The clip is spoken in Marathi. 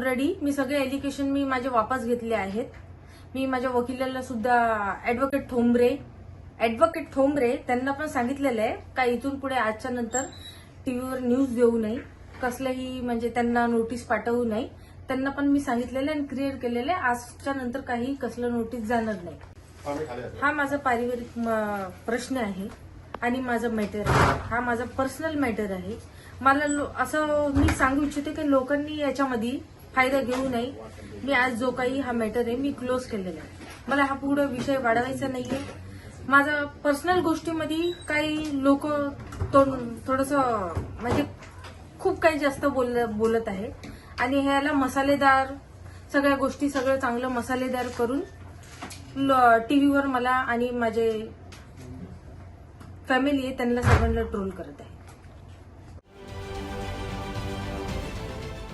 ऑलरेडी मी सगळे एलिगेशन मी माझे वापस घेतले आहेत. मी माझ्या वकिलाला सुद्धा ऍडव्होकेट ठोंबरे ऍडव्होकेट ठोंबरे त्यांना पण सांगितलेलं आहे का इथून पुढे आजच्या नंतर टीव्हीवर न्यूज देऊ नये. कसलंही म्हणजे त्यांना नोटीस पाठवू नये. त्यांना पण मी सांगितलेलं आहे आणि क्लिअर केलेलं आहे. आजच्या नंतर काही कसलं नोटीस जाणार नाही. हा माझा पारिवारिक म- प्रश्न आहे आणि माझा मॅटर आहे. हा माझा पर्सनल मॅटर आहे. मला लो- असं मी सांगू इच्छिते की लोकांनी याच्यामध्ये फायदा घेऊ नये. मी आज जो काही हा मॅटर आहे मी क्लोज केलेला आहे. मला हा पुढे विषय वाढवायचा नाहीये. माझा पर्सनल गोष्टीमध्ये काही लोक थोडस म्हणजे खूप काही जास्त बोल बोलत आहे. आणि ह्याला मसालेदार सगळ्या गोष्टी सगळं चांगलं मसालेदार करून टीव्हीवर मला आणि माझे फॅमिली आहे त्यांना सगळ्यांना ट्रोल करत आहे.